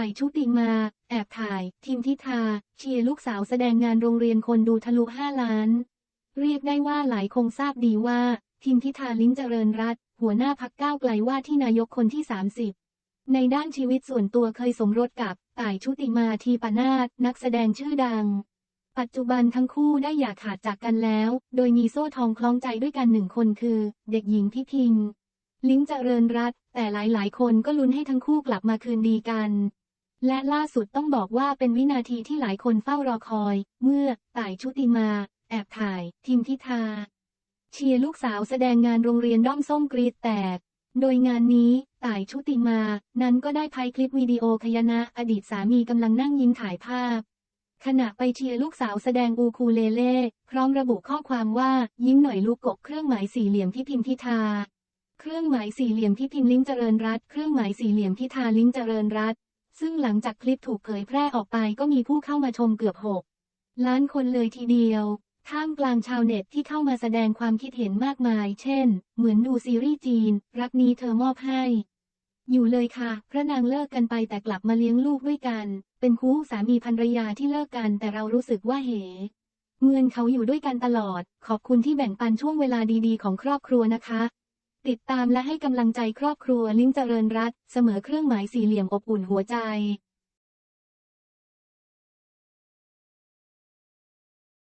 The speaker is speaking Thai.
ต่ายชุติมา แอบถ่ายทีมทิทา เชียร์ลูกสาวแสดงงานโรงเรียนคนดูทะลุ 5 ล้าน เรียกได้ว่าหลายคงทราบดีว่าทีมทิทาลิ้มเจริญรัตหัวหน้าพักก้าวไกลว่าที่นายกคนที่ 30 ในด้านชีวิตส่วนตัวเคยสมรสกับต่ายชุติมาทีปนาศนักแสดงชื่อดัง ปัจจุบันทั้งคู่ได้อย่าขาดจากกันแล้ว โดยมีโซ่ทองคล้องใจด้วยกันหนึ่งคนคือ เด็กหญิงพิพิงลิ้มเจริญรัตแต่หลายๆ คนก็ลุ้นให้ทั้งคู่กลับมาคืนดีกัน และล่าสุดต้องบอกว่าเป็นวินาทีที่หลายคนเฝ้ารอคอย เมื่อต่ายชุติมา แอบถ่ายทีมทิทาเชียร์ลูกสาวแสดงงานโรงเรียนด้อมส้มกรีดแตก โดยงานนี้ต่ายชุติมา นั้นก็ได้พายคลิปวิดีโอขยนะอดีตสามีกำลังนั่งยิ้มถ่ายภาพ ขณะไปเชียร์ลูกสาวแสดงอูคูเลเล่พร้อมระบุข้อความว่ายิ้มหน่อยลูกกบเครื่องหมายสี่เหลี่ยมที่พิมพ์ทิทาเครื่องหมายสี่เหลี่ยมที่พิมลิงก์เจริญรัตเครื่องหมายสี่เหลี่ยมที่ทาลิงก์เจริญรัต ซึ่งหลังจากคลิปถูกเผยแพร่ออกไปก็มีผู้เข้ามาชมเกือบหกล้านคนเลยทีเดียว ท่ามกลางชาวเน็ตที่เข้ามาแสดงความคิดเห็นมากมาย เช่น เหมือนดูซีรีส์จีน รักนี้เธอมอบให้ อยู่เลยค่ะ พระนางเลิกกันไปแต่กลับมาเลี้ยงลูกด้วยกัน เป็นคู่สามีภรรยาที่เลิกกันแต่เรารู้สึกว่าเหเมือนเขาอยู่ด้วยกันตลอด ขอบคุณที่แบ่งปันช่วงเวลาดีๆ ของครอบครัวนะคะ ติดตามและให้กำลังใจครอบครัวลิ้มเจริญรัตเสมอเครื่องหมายสี่เหลี่ยมอบอุ่นหัวใจ